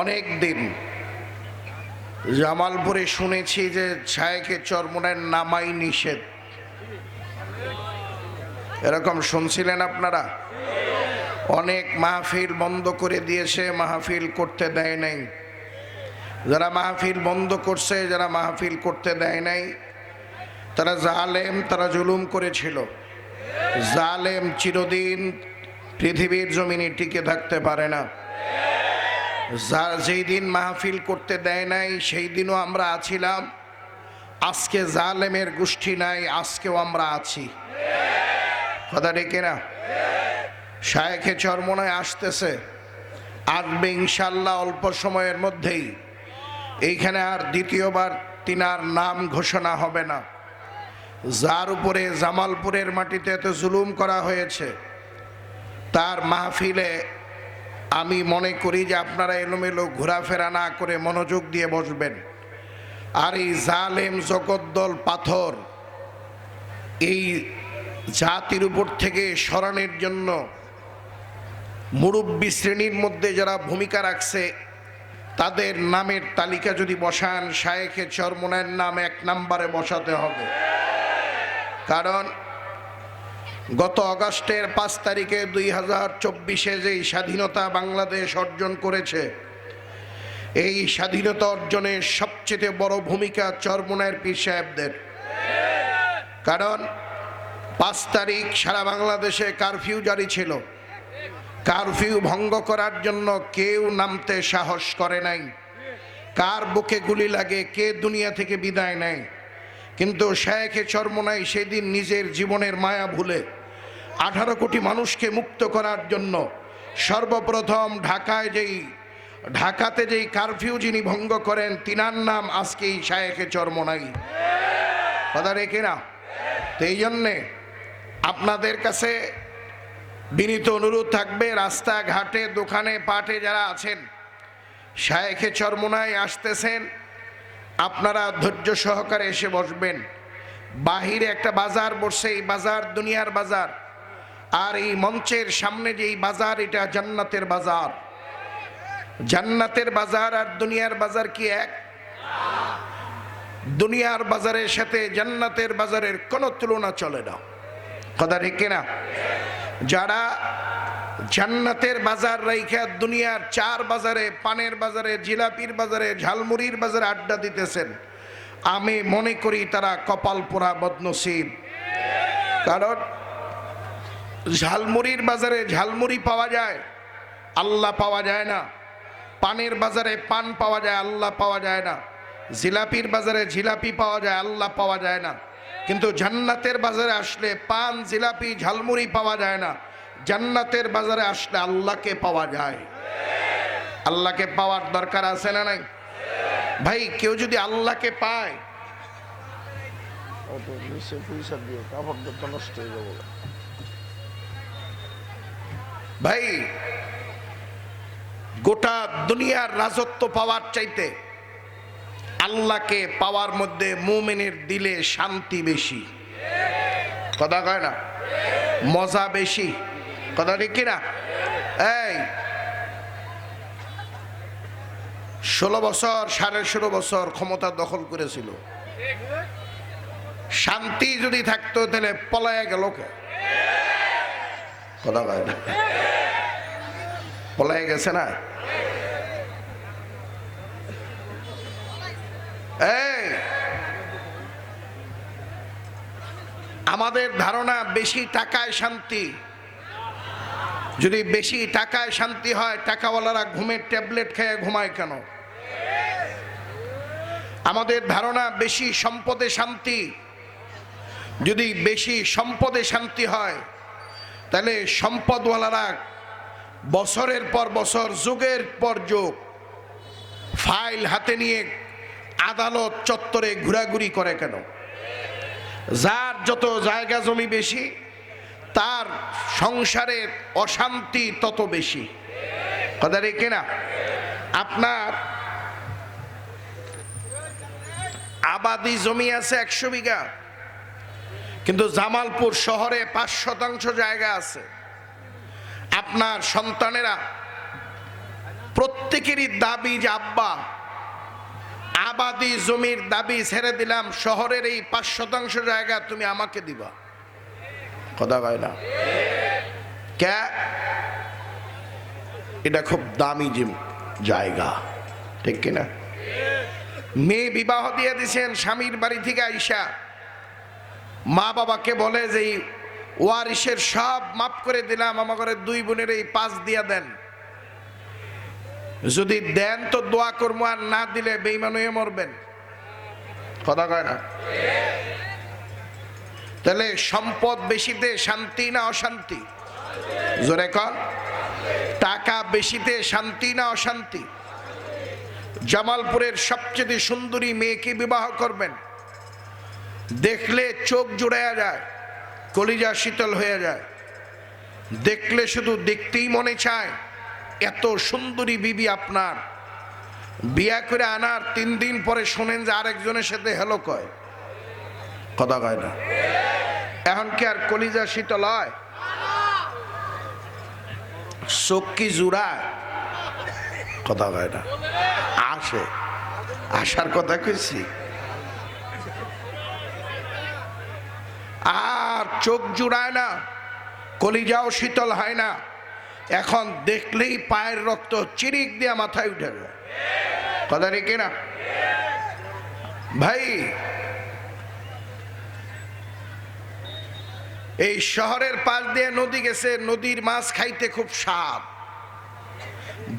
অনেক দিন জামালপুরে শুনেছি যে ছায়কে চরমনের নামাই নিষেধ। এরকম শুনছিলেন আপনারা? অনেক মাহফিল বন্ধ করে দিয়েছে, মাহফিল করতে দেয় নাই। যারা মাহফিল বন্ধ করছে, যারা মাহফিল করতে দেয় নাই, তারা জালেম, তারা জুলুম করেছিল। জালেম চিরদিন পৃথিবীর জমিনে টিকে থাকতে পারে না। যেই দিন মাহফিল করতে দেয় নাই, সেই দিনও আমরা আছিলাম। আজকে জালেমের গোষ্ঠী নাই, আজকেও আমরা আছি। কথা ডেকে না শায়েখে চরমনায় আসতেছে। আসবে ইনশাল্লাহ অল্প সময়ের মধ্যেই। এইখানে আর দ্বিতীয়বার তিনার নাম ঘোষণা হবে না। যার উপরে জামালপুরের মাটিতে এত জুলুম করা হয়েছে, তার মাহফিলে আমি মনে করি যে আপনারা এলোমেলো ঘোরাফেরা না করে মনোযোগ দিয়ে বসবেন। আর এই জালেম জগদ্দল পাথর, এই জাতির উপর থেকে সরানোর জন্য মুরব্বী শ্রেণির মধ্যে যারা ভূমিকা রাখছে, তাদের নামের তালিকা যদি বসান, শায়েখে চরমনের নাম এক নাম্বারে বসাতে হবে। কারণ গত আগস্টের পাঁচ তারিখে দুই হাজার চব্বিশে যেই স্বাধীনতা বাংলাদেশ অর্জন করেছে, এই স্বাধীনতা অর্জনের সবচেয়ে বড় ভূমিকা চরমনের পীর সাহেবদের। কারণ পাঁচ তারিখ সারা বাংলাদেশে কারফিউ জারি ছিল। কারফিউ ভঙ্গ করার জন্য কেউ নামতে সাহস করে নাই। কার বুকে গুলি লাগে, কে দুনিয়া থেকে বিদায় নেয়। কিন্তু শেখে চর্মনাই সেদিন নিজের জীবনের মায়া ভুলে আঠারো কোটি মানুষকে মুক্ত করার জন্য সর্বপ্রথম ঢাকায় যেই, ঢাকাতে যেই কারফিউ যিনি ভঙ্গ করেন, তিনার নাম আজকেই শায়েখে চর্মনাই। কথা রেখে না? তো এই জন্যে আপনাদের কাছে বিনীত অনুরোধ থাকবে, রাস্তাঘাটে, দোকানে, পাটে যারা আছেন, শায়েখে চর্মনায় আসতেছেন, আপনারা ধৈর্য সহকারে এসে বসবেন। বাহিরে একটা বাজার বসে, এই বাজার, দুনিয়ার বাজার আর এই মঞ্চের সামনে যে বাজার, এটা জান্নাতের বাজার। জান্নাতের বাজার আর দুনিয়ার বাজার কি এক? দুনিয়ার বাজারের সাথে জান্নাতের বাজারের কোনো তুলনা চলে না। কথা ঠিক না যারা জান্নাতের বাজার রাইখা দুনিয়ার চার বাজারে, পানের বাজারে, জিলাপির বাজারে, ঝালমুড়ির বাজারে আড্ডা দিতেছেন, আমি মনে করি তারা কপাল পোড়া বদনসিব। কারণ ঝালমুড়ির বাজারে ঝালমুড়ি পাওয়া যায় আল্লাহ পাওয়া যায় না। পানের বাজারে পান পাওয়া যায় আল্লাহ পাওয়া যায় না। জিলাপির বাজারে জিলাপি পাওয়া যায় আল্লাহ পাওয়া যায় না। কিন্তু জান্নাতের বাজারে আসলে পান, জিলাপি, ঝালমুড়ি পাওয়া যায় না। জান্নাতের বাজারে আসলে আল্লাহকে পাওয়া যায়। আল্লাহকে পাওয়ার দরকার আছে না নাই? ভাই, কেউ যদি আল্লাহকে পায় ভাই, গোটা দুনিয়ার রাজত্ব পাওয়ার চাইতে আল্লাহকে পাওয়ার মধ্যে মুমিনের দিলে শান্তি বেশি। কথা কয় না? মজা বেশি। কথা ঠিক কিনা এই, ষোলো বছর, সাড়ে ষোলো বছর ক্ষমতা দখল করেছিল। শান্তি যদি থাকতো, তাহলে পলায় গেল কে? কথা কয় না। পলায় গেছে না? এই! আমাদের ধারণা বেশি টাকায় শান্তি। যদি বেশি টাকায় শান্তি হয়, টাকাওয়ালারা ঘুমের ট্যাবলেট খেয়ে ঘুমায় কেন? আমাদের ধারণা বেশি সম্পদে শান্তি। যদি বেশি সম্পদে শান্তি হয় তাহলে সম্পদওয়ালারা বছরের পর বছর, যুগের পর যুগ ফাইল হাতে নিয়ে আদালত চত্বরে ঘোরাঘুরি করে কেন? যার যত জায়গা জমি বেশি, তার সংসারের অশান্তি তত বেশি। কথা রেখে না আপনার আবাদি জমি আছে একশো বিঘা। কিন্তু জামালপুর শহরে পাঁচ শতাংশ জায়গা আছে। আপনার সন্তানেরা প্রত্যেকেরই দাবি যে, আব্বা, আবাদি জমির দাবি ছেড়ে দিলাম, শহরের এই পাঁচ শতাংশ জায়গা তুমি আমাকে দিবা। কথা কয় না? কে? এটা খুব দামি জায়গা, ঠিক কিনা? মেয়ে বিবাহ দিয়ে দিছেন স্বামীর বাড়ি থেকে আইসা। মা বাবাকে বলে যে ওয়ারিসের সব মাফ করে দিলাম আমার দুই বোনের এই পাঁচ দিয়া দেন। যদি দেন তো দোয়া করব, আর না দিলে বেইমান হয়ে মরবেন। কথা কয় না? তাহলে সম্পদ বেশিতে শান্তি না অশান্তি? জোরে কর টাকা বেশিতে শান্তি না অশান্তি? জামালপুরের সবচেয়ে সুন্দরী মেয়েকে বিবাহ করবেন। দেখলে চোখ জুড়াইয়া যায়, কলিজা শীতল হয়ে যায়। দেখলে শুধু দেখতেই মনে চায়, এত সুন্দরী বিবি আপনার। বিয়া করে আনার তিন দিন পরে শোনেন যে আরেকজনের সাথে হেলো কয়। কথা কয় না। এখন কি আর কলিজা শীতল হয়? চোখ কি জুড়ায়? কথা কয় না। আসে। আসার কথা কইছি আর চোখ জুড়ায় না, কলিজাও শীতল হয় না। এখন দেখলেই পায়ের রক্ত চিরিক দিয়ে মাথায় উঠে কথা রেখে না ভাই, এই শহরের পাশ দিয়ে নদী গেছে, নদীর মাছ খাইতে খুব স্বাদ।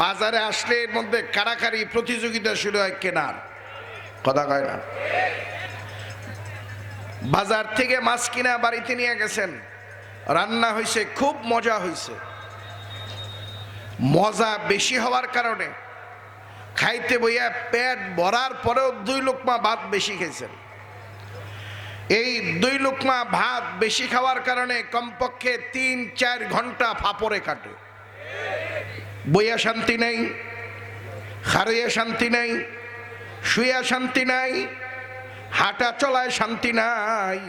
বাজারে আসলে এর মধ্যে কারাকারি প্রতিযোগিতা শুরু হয় কেনার। কথা কয় না? বাজার থেকে মাছ কিনা বাড়িতে নিয়ে গেছেন। রান্না হয়েছে খুব মজা হয়েছে মজা বেশি হওয়ার কারণে খাইতে বইয়া পেট ভরার পরেও দুই লোকমা ভাত বেশি খেয়েছেন। এই দুই লোকমা ভাত বেশি খাওয়ার কারণে কমপক্ষে তিন, চার ঘণ্টা ফাপড়ে কাটে। বইয়া শান্তি নেই খারইয়া শান্তি নেই শুয়া শান্তি নাই হাঁটা চলায় শান্তি নাই,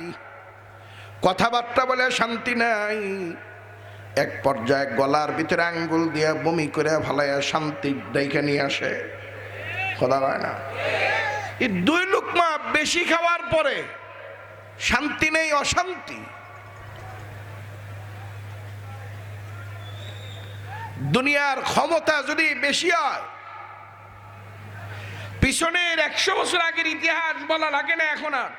কথাবার্তা বলে শান্তি নাই। এক পর্যায়ে গলার ভিতরে আঙ্গুল দিয়া বমি করে ভালাইয়া শান্তি দেখে নিয়ে আসে। কথা হয় না? এই দুই লুকমা বেশি খাওয়ার পরে শান্তি নেই, অশান্তি। দুনিয়ার ক্ষমতা যদি বেশি হয় পিছনের একশো বছর আগের ইতিহাস বলা লাগে না এখন আর।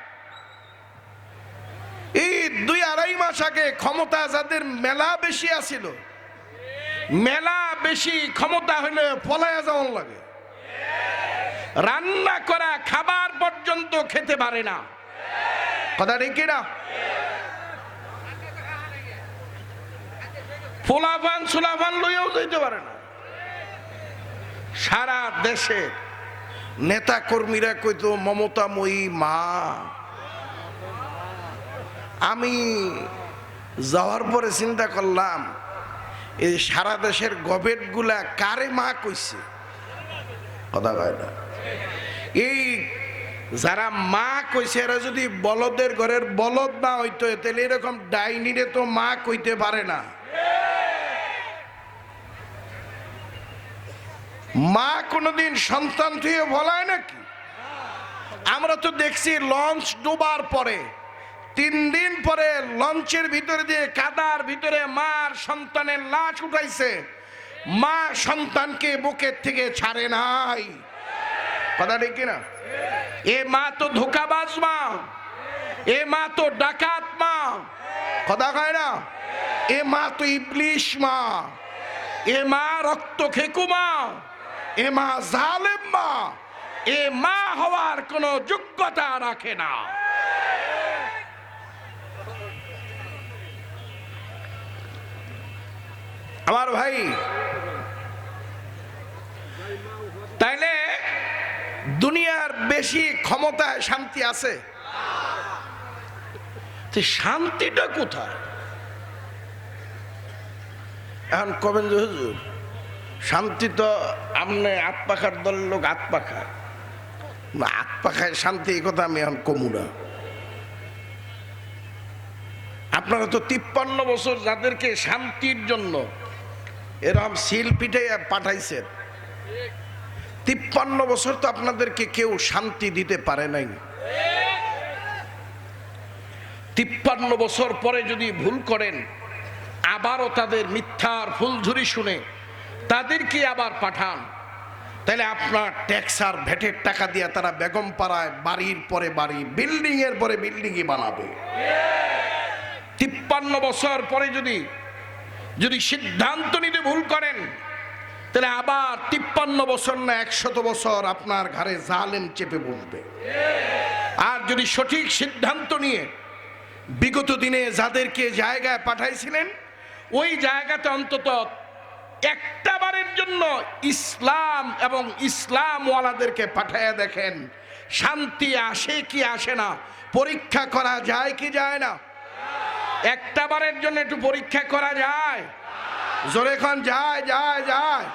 এই দুই আড়াই মাস আগে ক্ষমতা যাদের মেলা বেশি আছিল। মেলা বেশি ক্ষমতা হলে পলায়া যেমন লাগে। রান্না করা খাবার পর্যন্ত খেতে পারে না। কথা ঠিক না ফোলাফান সুলাফান লইয়াও যেতে পারে না। সারা দেশে নেতা কর্মীরা কইতো মমতাময়ী মা। আমি যাওয়ার পরে চিন্তা করলাম এই সারা দেশের গভেটগুলা কারে মা কইছে? কথা কয় না। এই যারা মা কইছে, এরা যদি বলদের ঘরের বলদ না হইতো, তাহলে এরকম ডাইনিরে তো মা কইতে পারে না। মা কোনোদিন সন্তান থুয়ে বলায় নাকি? আমরা তো দেখছি লঞ্চ ডোবার পরে, তিন দিন পরে লঞ্চের ভিতরে দিয়ে কাদার ভিতরে মার সন্তানের লাশ উঠাইছে। মা সন্তানকে বুকের থেকে ছাড়ে নাই। কথা ঠিক কিনা? এ মা তো ধোকাবাজ মা। এ মা তো ডাকাত মা। কথা কয় না? এ মা তো ইবলিশ মা। এ মা রক্ত খেকু মা। এ মা জালেম মা এ মা হওয়ার কোনো যোগ্যতা রাখে না। আমার ভাই, তাইলে দুনিয়ার বেশি ক্ষমতায় শান্তি আছে? শান্তিটা কোথায়? এখন কবেন যে হুজুর শান্তি তো আপনি আত পাখার দলের লোক আত পাখায় আত শান্তি এই কথা আমি এখন কমু না। আপনারা তো তিপ্পান্ন বছর যাদেরকে শান্তির জন্য এরকম সিল পিঠে পাঠাইছেন, তিপ্পান্ন বছর তো আপনাদেরকে কেউ শান্তি দিতে পারে নাই। তিপ্পান্ন বছর পরে যদি ভুল করেন, আবারও তাদের মিথ্যার ফুলঝুরি শুনে তাদেরকে আবার পাঠান। তাহলে আপনার ট্যাক্স আর ভ্যাটের টাকা দিয়ে তারা বেগম পাড়ায় বাড়ির পরে বাড়ি বিল্ডিং এর পরে বিল্ডিংই বানাবে। তিপ্পান্ন বছর পরে যদি যদি সিদ্ধান্ত নিতে ভুল করেন, তাহলে আবার তিপ্পান্ন বছর না একশত বছর আপনার ঘরে জালেম চেপে বসবে আর যদি সঠিক সিদ্ধান্ত নিয়ে বিগত দিনে যাদেরকে জায়গায় পাঠাইছিলেন, ওই জায়গাতে অন্তত একটা বারের জন্য ইসলাম এবং ইসলামওয়ালাদেরকে পাঠাইয়া দেখেন। শান্তি আসে কি আসে না? পরীক্ষা করা যায় কি যায় না? একটা বারের জন্য একটু পরীক্ষা করা যায়। জোরে যায় যায় যায়।